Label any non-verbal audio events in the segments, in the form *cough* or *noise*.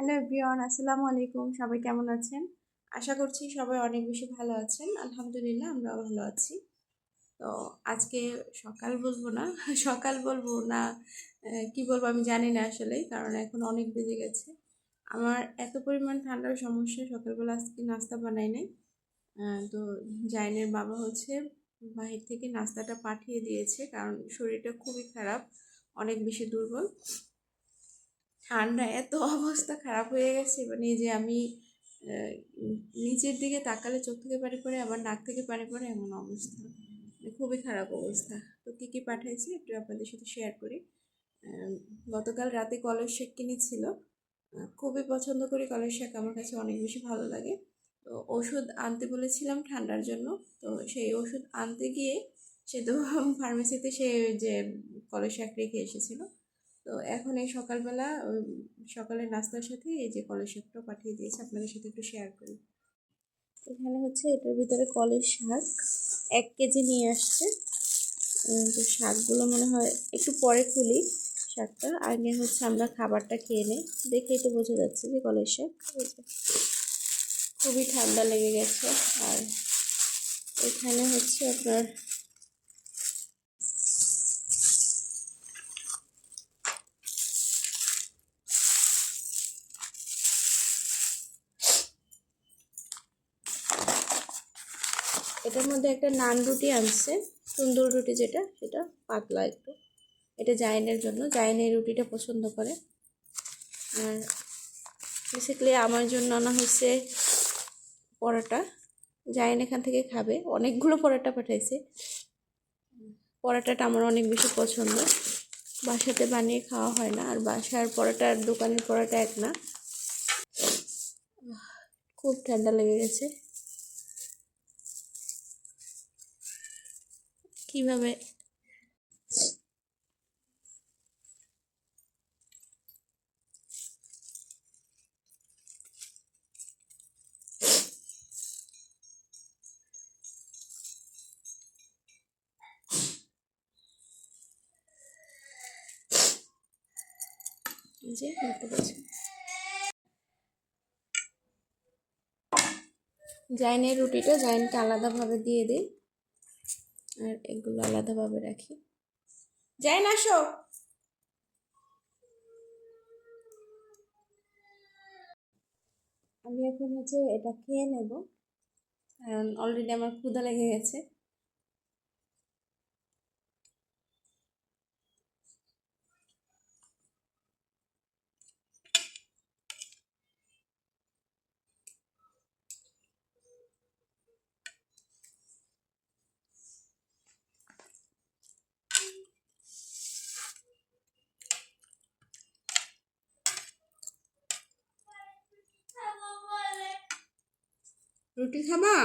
Hello everyone, আসসালামু আলাইকুম। সবাই কেমন আছেন? আশা করছি সবাই অনেক বেশি ভালো আছেন। আলহামদুলিল্লাহ, আমরাও ভালো আছি। তো আজকে সকাল বলব না, *laughs* সকাল বলব না কি বলব আমি জানি না আসলে, কারণ এখন অনেক বেজে গেছে। আমার এত পরিমাণ ঠান্ডার সমস্যা, সকালবেলা আজকে নাস্তা বানাই নাই। তো জাইনের বাবা হচ্ছে বাহির থেকে নাস্তাটা পাঠিয়ে দিয়েছে, কারণ শরীরটা খুবই খারাপ, অনেক বেশি দুর্বল। ঠান্ডা এত অবস্থা খারাপ হয়ে গেছে মানে যে আমি নিচের দিকে তাকালে চোখ থেকে পানি পড়ে, আবার নাক থেকে পানি পড়ে, এমন অবস্থা। মানে খুবই খারাপ অবস্থা। তো কী কী পাঠাইছি একটু আপনাদের সাথে শেয়ার করি। গতকাল রাতে কলের শাক কিনেছিল। খুবই পছন্দ করি কলের শাক, আমার কাছে অনেক বেশি ভালো লাগে। তো ওষুধ আনতে বলেছিলাম ঠান্ডার জন্য, তো সেই ওষুধ আনতে গিয়ে সে তো *laughs* ফার্মেসিতে সে যে কলের শাক রেখে এসেছিল। তো এখন এই সকালবেলা সকালের নাস্তার সাথে এই যে কলের শাকটাও পাঠিয়ে দিয়েছি, আপনাদের সাথে একটু শেয়ার করি। এখানে হচ্ছে এটার ভিতরে কলের শাক এক কেজি নিয়ে আসছে। তো শাকগুলো মনে হয় একটু পরে খুলি শাকটা। আগে হচ্ছে আমরা খাবারটা খেয়ে নিই, দেখেই তো বোঝা যাচ্ছে যে কলের শাক। খুবই ঠান্ডা লেগে গেছে। আর এখানে হচ্ছে আপনার এটার মধ্যে একটা নান রুটি আনছে, সুন্দর রুটি যেটা, সেটা পাতলা একটু। এটা জাইনের জন্য এই রুটিটা পছন্দ করে। আর বেসিক্যালি আমার জন্য আনা হয়েছে পরোটা। জাইন এখান থেকে খাবে। অনেকগুলো পরোটা পাঠাইছে। পরোটাটা আমার অনেক বেশি পছন্দ। বাসাতে বানিয়ে খাওয়া হয় না। আর বাসার পরোটা আর দোকানের পরোটা এক না। খুব ঠান্ডা লেগে গেছে। কীভাবে? জাইনের রুটিটা জাইনকে আলাদাভাবে দিয়ে দিই। আর এগুলো আলাদাভাবে রাখি। যাই না আসো। আমি এখন হচ্ছে এটা খেয়ে নেব। কারণ অলরেডি আমার ক্ষুধা লেগে গেছে। রুটি খাবা?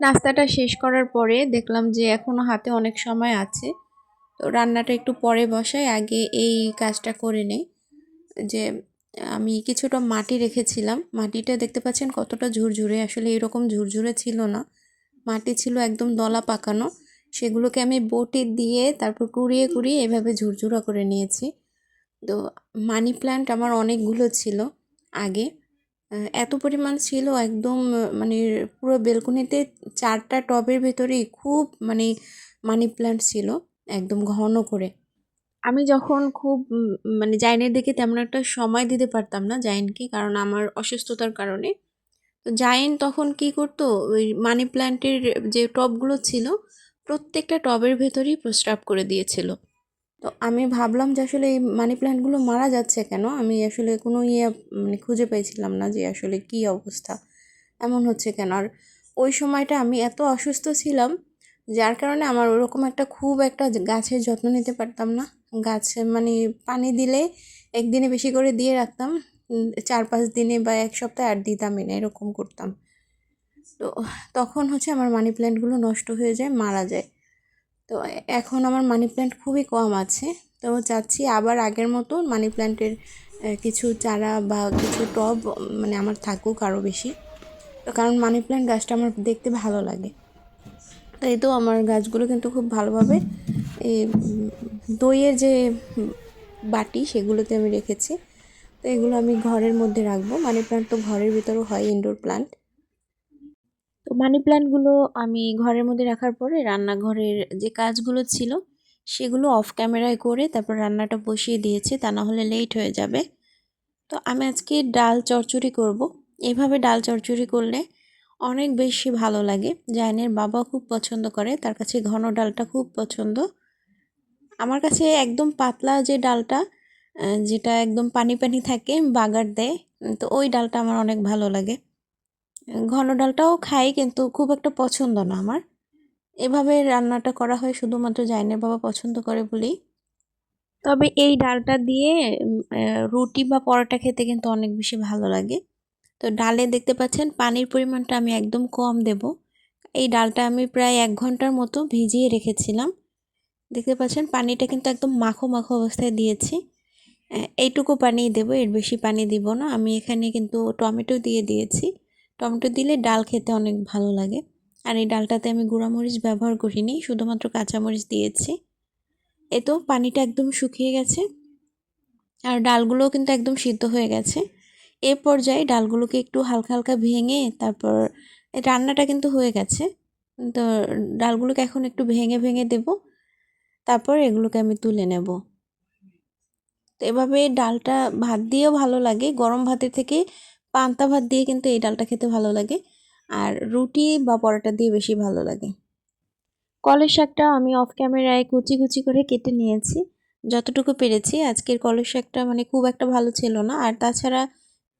নাস্তাটা শেষ করার পরে দেখলাম যে এখনও হাতে অনেক সময় আছে। তো রান্নাটা একটু পরে বসাই, আগে এই কাজটা করে নেই। যে আমি কিছুটা মাটি রেখেছিলাম, মাটিটা দেখতে পাচ্ছেন কতটা ঝুরঝুরে, আসলে এরকম ঝুরঝুরে ছিল না। মাটি ছিল একদম দলা পাকানো, সেগুলোকে আমি বটি দিয়ে তারপর কুড়িয়ে কুড়িয়ে এভাবে ঝুরঝুরা করে নিয়েছি। তো মানি প্ল্যান্ট আমার অনেকগুলো ছিল আগে। এত পরিমাণ ছিল একদম মানে পুরো বেলকনিতে চারটা টবের ভেতরেই খুব মানে মানি প্ল্যান্ট ছিল। একদম ঘন করে। আমি যখন খুব মানে জাইনের দিকে তেমন একটা সময় দিতে পারতাম না জাইনকে, কারণ আমার অসুস্থতার কারণে। তো জাইন তখন কি করতো, ওই মানি প্ল্যান্টের যে টবগুলো ছিল, প্রত্যেকটা টবের ভেতরেই প্রস্রাব করে দিয়েছিল। তো আমি ভাবলাম যে আসলে এই মানি প্ল্যান্টগুলো মারা যাচ্ছে কেন? আমি আসলে কোনো ইয়ে মানে খুঁজে পেয়েছিলাম না যে আসলে কী অবস্থা, এমন হচ্ছে কেন? আর ওই সময়টা আমি এত অসুস্থ ছিলাম যার কারণে আমার ওরকম একটা খুব একটা গাছের যত্ন নিতে পারতাম না। গাছে মানে পানি দিলে একদিনে বেশি করে দিয়ে রাখতাম চার পাঁচ দিনে বা এক সপ্তাহে আর দিতামই না, এরকম করতাম। তো তখন হচ্ছে আমার মানি প্ল্যান্টগুলো নষ্ট হয়ে যায়, মারা যায়। তো এখন আমার মানি প্ল্যান্ট খুবই কম আছে। তো চাচ্ছি আবার আগের মতো মানি প্ল্যান্টের কিছু চারা বা কিছু টব মানে আমার থাকুক আরও বেশি। তো কারণ মানি প্ল্যান্ট গাছটা আমার দেখতে ভালো লাগে। এই তো আমার গাছগুলো কিন্তু খুব ভালোভাবে এই দইয়ের যে বাটি সেগুলোতে আমি রেখেছি। তো এগুলো আমি ঘরের মধ্যে রাখব। মানি প্ল্যান্ট তো ঘরের ভিতরেও হয় ইনডোর প্ল্যান্ট তো মানি প্ল্যান্টগুলো আমি ঘরের মধ্যে রাখার পরে রান্নাঘরের যে কাজগুলো ছিল সেগুলো অফ ক্যামেরায় করে তারপর রান্নাটা বসিয়ে দিয়েছি, তা না হলে লেট হয়ে যাবে। তো আমি আজকে ডাল চচ্চড়ি করব। এভাবে ডাল চচ্চড়ি করলে অনেক বেশি ভালো লাগে। জাইনের বাবা খুব পছন্দ করে, তার কাছে ঘন ডালটা খুব পছন্দ। আমার কাছে একদম পাতলা যে ডালটা যেটা একদম পানি পানি থাকে, বাগার দেয়, তো ওই ডালটা আমার অনেক ভালো লাগে। ঘন ডালটাও খাই, কিন্তু খুব একটা পছন্দ না আমার। এভাবে রান্নাটা করা হয় শুধুমাত্র জাইনের বাবা পছন্দ করে বলেই। তবে এই ডালটা দিয়ে রুটি বা পরোটা খেতে কিন্তু অনেক বেশি ভালো লাগে। তো ডালে দেখতে পাচ্ছেন পানির পরিমাণটা আমি একদম কম দেব। এই ডালটা আমি প্রায় এক ঘণ্টার মতো ভিজিয়ে রেখেছিলাম। দেখতে পাচ্ছেন পানিটা কিন্তু একদম মাখো মাখো অবস্থায় দিয়েছি। এইটুকু পানি দেব, এর বেশি পানি দিব না। আমি এখানে কিন্তু টমেটো দিয়ে দিয়েছি। টমেটো দিলে ডাল খেতে অনেক ভালো লাগে। আর এই ডালটাতে আমি গুঁড়ামরিচ ব্যবহার করিনি, শুধুমাত্র কাঁচামরিচ দিয়েছি। এ তো পানিটা একদম শুকিয়ে গেছে। আর ডালগুলোও কিন্তু একদম সিদ্ধ হয়ে গেছে। এ পর্যায়ে ডালগুলোকে একটু হালকা হালকা ভেঙে তারপর রান্নাটা কিন্তু হয়ে গেছে। তো ডালগুলোকে এখন একটু ভেঙে ভেঙে দেব। তারপর এগুলোকে আমি তুলে নেব। তো এভাবে ডালটা ভাত দিয়েও ভালো লাগে। গরম ভাতের থেকে পান্তা ভাত দিয়ে কিন্তু এই ডালটা খেতে ভালো লাগে। আর রুটি বা পরোটা দিয়ে বেশি ভালো লাগে। কলের শাকটা আমি অফ ক্যামেরায় কুচি কুচি করে কেটে নিয়েছি। যতটুকু পেরেছি। আজকের কলের শাকটা মানে খুব একটা ভালো ছিল না। আর তাছাড়া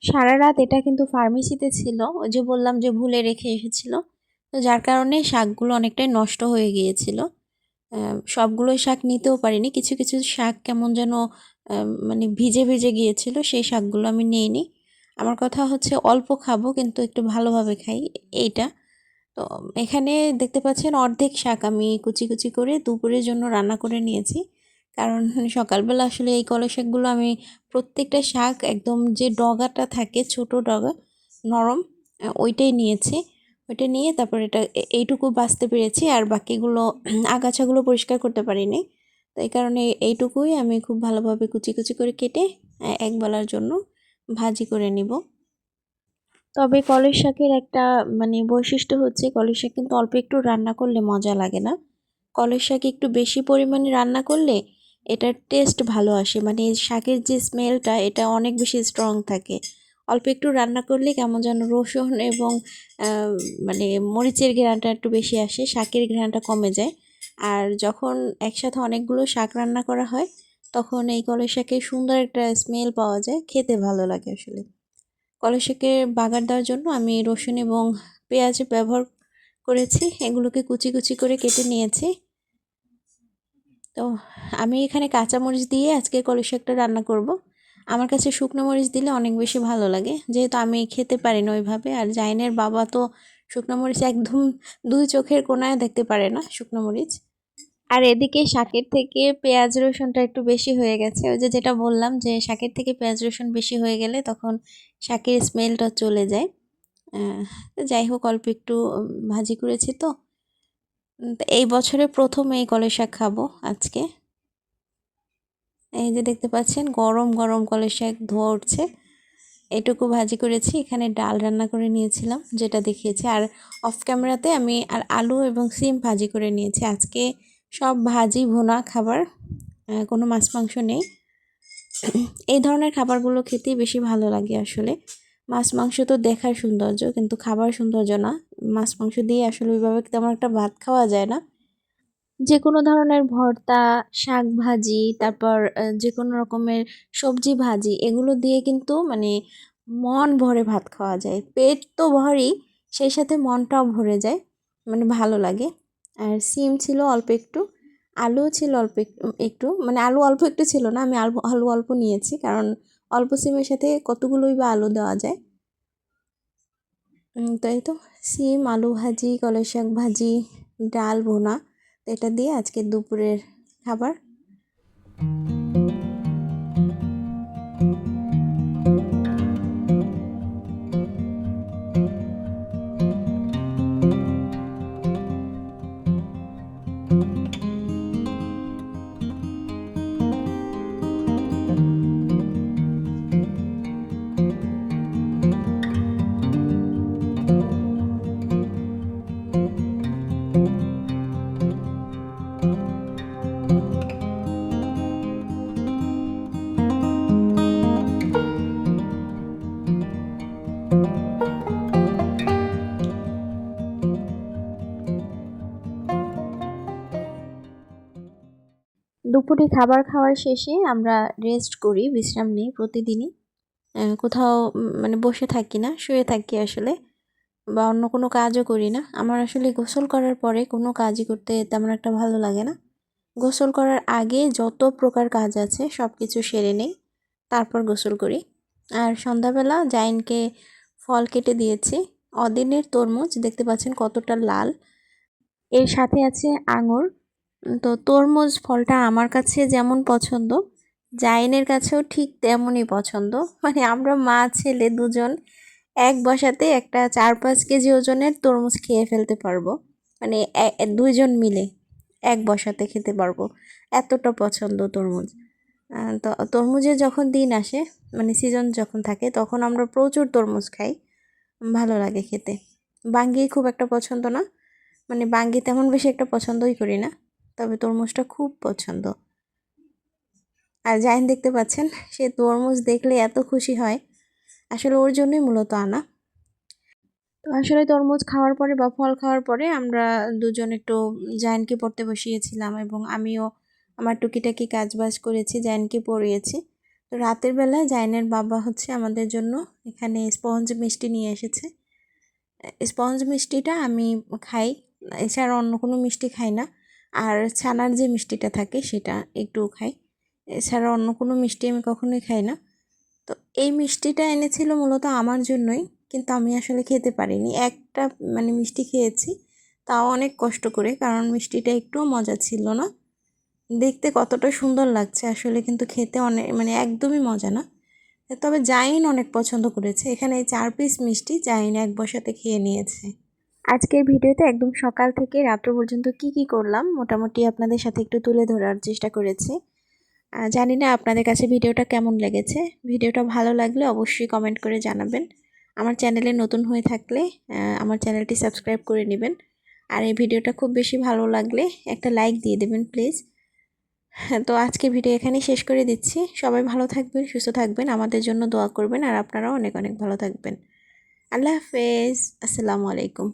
সারা রাত এটা কিন্তু ফার্মেসিতে ছিল। ওই যে বললাম যে ভুলে রেখে এসেছিল। তো যার কারণে শাকগুলো অনেকটাই নষ্ট হয়ে গিয়েছিল। সবগুলোই শাক নিতেও পারিনি। কিছু কিছু শাক কেমন যেন মানে ভিজে ভিজে গিয়েছিল। সেই শাকগুলো আমি নিইনি। আমার কথা হচ্ছে অল্প খাব, কিন্তু একটু ভালোভাবে খাই। এইটা। তো এখানে দেখতে পাচ্ছেন অর্ধেক শাক আমি কুচি কুচি করে দুপুরের জন্য রান্না করে নিয়েছি। কারণ সকালবেলা আসলে এই কলা শাকগুলো আমি প্রত্যেকটা শাক একদম যে ডগাটা থাকে, ছোট ডগা, নরম ওইটাই নিয়েছি। ওইটা নিয়ে তারপর এটা এইটুকু বাঁচতে পেরেছি আর বাকিগুলো *clears throat* আগাছাগুলো পরিষ্কার করতে পারিনি। তো এই কারণে এইটুকুই আমি খুব ভালোভাবে কুচি কুচি করে কেটে এক বেলার জন্য ভাজি করে নিব। তবে কলের শাকের একটা মানে বৈশিষ্ট্য হচ্ছে কলের শাক কিন্তু অল্প একটু রান্না করলে মজা লাগে না। কলের শাক একটু বেশি পরিমাণে রান্না করলে এটার টেস্ট ভালো আসে। মানে শাকের যে স্মেলটা এটা অনেক বেশি স্ট্রং থাকে। অল্প একটু রান্না করলে কেমন যেন রসুন এবং মানে মরিচের ঘ্রাণটা একটু বেশি আসে, শাকের ঘ্রাণটা কমে যায়। আর যখন একসাথে অনেকগুলো শাক রান্না করা হয়, তখন এই কলের শাকে সুন্দর একটা স্মেল পাওয়া যায়। খেতে ভালো লাগে আসলে। কলের শাকের বাগার দেওয়ার জন্য আমি রসুন এবং পেঁয়াজ ব্যবহার করেছি। এগুলোকে কুচি কুচি করে কেটে নিয়েছি। তো আমি এখানে কাঁচামরিচ দিয়ে আজকে শাকটা রান্না করব। আমার কাছে শুকনো মরিচ দিলে অনেক বেশি ভালো লাগে। যেহেতু আমি খেতে পারি না ওইভাবে, আর জাইনের বাবা তো শুকনো মরিচ একদম দুই চোখের কোনায় দেখতে পারে না শুকনো মরিচ। আর এদিকে শাকের থেকে পেঁয়াজ রসুনটা একটু বেশি হয়ে গেছে। ওই যে যেটা বললাম যে শাকের থেকে পেঁয়াজ রসুন বেশি হয়ে গেলে তখন শাকের স্মেলটা চলে যায়। যাই হোক, অল্প একটু ভাজি করেছি তো। এই বছরে প্রথম এই কলের শাক খাব আজকে। এই যে দেখতে পাচ্ছেন, গরম গরম কলের শাক ধোয়া উঠছে এটুকু ভাজি করেছি, এখানে ডাল রান্না করে নিয়েছিলাম, যেটা দেখিয়েছি। আর অফ ক্যামেরাতে আমি আর আলু এবং সিম ভাজি করে নিয়েছি। আজকে সব ভাজি ভুনা খাবার কোনো মাছ মাংস নেই। এই ধরনের খাবারগুলো খেতেই বেশি ভালো লাগে আসলে। মাছ, মাংস তো দেখার সৌন্দর্য, কিন্তু খাবার সৌন্দর্য না। মাছ, মাংস দিয়ে আসলে ওইভাবে তেমন একটা ভাত খাওয়া যায় না। যে কোনো ধরনের ভর্তা, শাক ভাজি, তারপর যে কোনো রকমের সবজি ভাজি, এগুলো দিয়ে কিন্তু মানে মন ভরে ভাত খাওয়া যায়। পেট তো ভরেই, সেই সাথে মনটাও ভরে যায় মানে ভালো লাগে। আর সিম ছিল অল্প একটু আলু ছিল অল্প একটু মানে আলু অল্প একটু ছিল না, আমি আলু আলু অল্প নিয়েছি, কারণ অল্প সিমের সাথে কতগুলোই বা আলু দেওয়া যায়? তাই তো। সিম, আলু ভাজি কলের শাক ভাজি, ডাল, ভোনা। এটা দিয়ে আজকে দুপুরের খাবার। দুপুরে খাবার খাওয়ার শেষে আমরা রেস্ট করি, বিশ্রাম নিই প্রতিদিনই। কোথাও মানে বসে থাকি না, শুয়ে থাকি আসলে, বা অন্য কোনো কাজও করি না। আমার আসলে গোসল করার পরে কোনো কাজই করতে তেমন একটা ভালো লাগে না। গোসল করার আগে যত প্রকার কাজ আছে সব কিছু সেরে নেই, তারপর গোসল করি। আর সন্ধ্যাবেলা জাইনকে ফল কেটে দিয়েছি। অদিনের তরমুজ, দেখতে পাচ্ছেন কতটা লাল। এর সাথে আছে আঙুর। তো তরমুজ ফলটা আমার কাছে যেমন পছন্দ, জাইনের কাছেও ঠিক তেমনই পছন্দ। মানে আমরা মা, ছেলে দুজন এক বসাতে একটা চার, পাঁচ কেজি ওজনের তরমুজ খেয়ে ফেলতে পারব। মানে দুইজন মিলে এক বসাতে খেতে পারব। এতটা পছন্দ তরমুজ। তো তরমুজের যখন দিন আসে মানে সিজন যখন থাকে, তখন আমরা প্রচুর তরমুজ খাই। ভালো লাগে খেতে। বাঙ্গি খুব একটা পছন্দ না। মানে বাঙ্গি তেমন বেশি একটা পছন্দই করি না। তবে তরমুজটা খুব পছন্দ। আর জাইন দেখতে পাচ্ছেন, সে তরমুজ দেখলে এত খুশি হয়। আসলে ওর জন্যই মূলত আনা। তো আসলে তরমুজ খাওয়ার পরে বা ফল খাওয়ার পরে আমরা দুজন একটু জাইনকে পড়তে বসিয়েছিলাম এবং আমিও আমার টুকিটাকি কাজ বাজ করেছি, জাইনকে পড়িয়েছি। তো রাতের বেলা জাইনের বাবা হচ্ছে আমাদের জন্য এখানে স্পঞ্জ মিষ্টি নিয়ে এসেছে। স্পঞ্জ মিষ্টিটা আমি খাই, এছাড়া অন্য কোনো মিষ্টি খাই না। আর ছানার যে মিষ্টিটা থাকে সেটা একটু খাই। এছাড়া অন্য কোনো মিষ্টি আমি কখনোই খাই না। তো এই মিষ্টিটা এনেছিল মূলত আমার জন্যই, কিন্তু আমি আসলে খেতে পারিনি। একটা মানে মিষ্টি খেয়েছি, তাও অনেক কষ্ট করে, কারণ মিষ্টিটা একটুও মজা ছিল না। দেখতে কতটা সুন্দর লাগছে আসলে, কিন্তু খেতে অনেক মানে একদমই মজা না। তবে জাইন অনেক পছন্দ করেছে। এখানে চার পিস মিষ্টি জাইন এক বসাতে খেয়ে নিয়েছে। আজকের ভিডিওতে একদম সকাল থেকে রাত্র পর্যন্ত কি কি করলাম মোটামুটি আপনাদের সাথে একটু তুলে ধরার চেষ্টা করেছি। জানি না আপনাদের কাছে ভিডিওটা কেমন লেগেছে। ভিডিওটা ভালো লাগলে অবশ্যই কমেন্ট করে জানাবেন। আমার চ্যানেলে নতুন হয়ে থাকলে আমার চ্যানেলটি সাবস্ক্রাইব করে নেবেন। আর এই ভিডিওটা খুব বেশি ভালো লাগলে একটা লাইক দিয়ে দেবেন প্লিজ তো আজকে ভিডিও এখানেই শেষ করে দিচ্ছি। সবাই ভালো থাকবেন, সুস্থ থাকবেন, আমাদের জন্য দোয়া করবেন, আর আপনারাও অনেক অনেক ভালো থাকবেন। আল্লাহ হাফেজ। আসসালামু আলাইকুম।